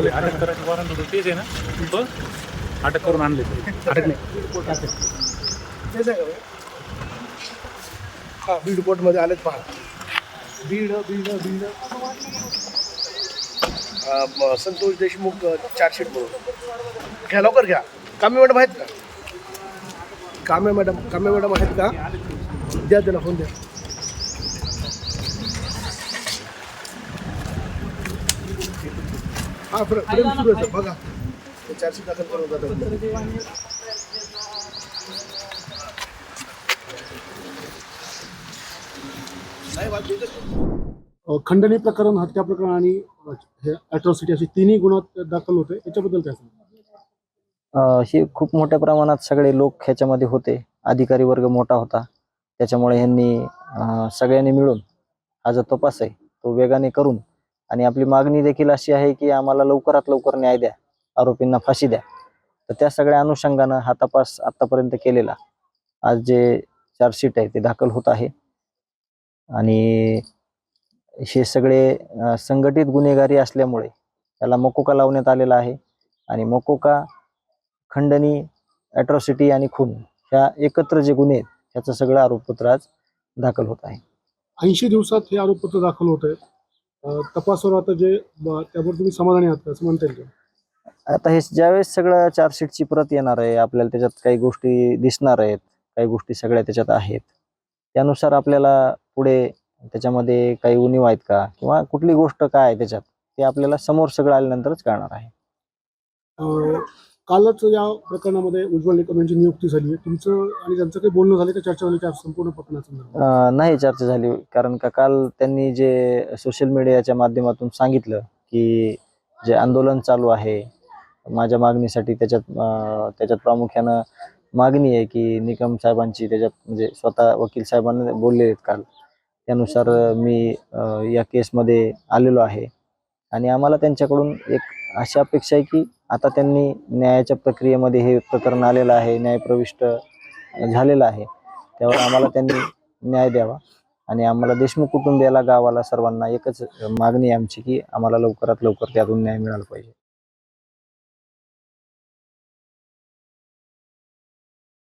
अटक तेच आहे ना? अटक करून आणले. अटक नाही. हा बीड कोर्टमध्ये आलेत पहा. बीड बीड बीड. संतोष देशमुख चार्जशीट म्हणून. घ्या लवकर घ्या. कामे मॅडम आहेत का? कामे मॅडम कामे मॅडम आहेत का? द्या त्याला फोन द्या. हा फ्रे- सुरू आहे बघा. चारशे दाखल करून जातात खंडणी प्रकरण हत्या प्रकरण आणि अ, असे अशी तिन्ही गुन्ह्यात दाखल होते याच्याबद्दल काय हे खूप मोठ्या प्रमाणात सगळे लोक ह्याच्यामध्ये होते. अधिकारी वर्ग मोठा होता. त्याच्यामुळे ह्यांनी सगळ्यांनी मिळून हा जो तपास आहे तो वेगाने करून आणि आपली मागणी देखील अशी आहे की आम्हाला लवकरात लवकर न्याय द्या आरोपींना फाशी द्या. तर त्या सगळ्या अनुषंगानं हा तपास आत्तापर्यंत केलेला. आज जे चार्जशीट आहे ते दाखल होत आहे. आणि हे सगळे संघटित गुन्हेगारी असल्यामुळे त्याला मकोका लावण्यात आलेला आहे. आणि मकोका खंडणी ॲट्रॉसिटी आणि खून ह्या एकत्र जे गुन्हे आहेत ह्याचं सगळं आरोपपत्र आज दाखल होत आहे. ऐंशी दिवसात हे आरोपपत्र दाखल होत आहे तपासावर आता जे त्यावर तुम्ही समाधानी आहात असं म्हणता येईल आता हे ज्यावेळेस सगळं चार्जशीटची प्रत येणार आहे आपल्याला त्याच्यात काही गोष्टी दिसणार आहेत काही गोष्टी सगळ्या त्याच्यात आहेत त्यानुसार आपल्याला पुढे त्याच्यामध्ये काही उणीव आहेत का? किंवा कुठली गोष्ट काय आहे त्याच्यात ते आपल्याला समोर सगळं आल्यानंतरच कळणार आहे. कालच या प्रकरणामध्ये उज्ज्वल निकम यांची नियुक्ती झाली आहे. तुमचं आणि त्यांचं काही बोलणं झालं का चर्चा झाली संपूर्ण अं, नाही चर्चा झाली कारण का काल त्यांनी जे सोशल मीडियाच्या माध्यमातून सांगितलं की जे आंदोलन चालू आहे माझ्या मागणीसाठी त्याच्यात अं, त्याच्यात प्रामुख्यानं मागणी आहे की निकम साहेबांची त्याच्यात म्हणजे स्वतः वकील साहेबांना बोलले आहेत काल. त्यानुसार मी अं, या केसमध्ये आलेलो आहे. आणि आम्हाला त्यांच्याकडून एक अशी अपेक्षा आहे की आता त्यांनी न्यायाच्या प्रक्रियेमध्ये हे प्रकरण आलेलं आहे न्यायप्रविष्ट झालेलं आहे. त्यावर आम्हाला त्यांनी न्याय द्यावा. आणि आम्हाला देशमुख कुटुंबियाला गावाला सर्वांना एकच मागणी आहे आमची की आम्हाला लवकरात लवकर त्यातून न्याय मिळाला पाहिजे.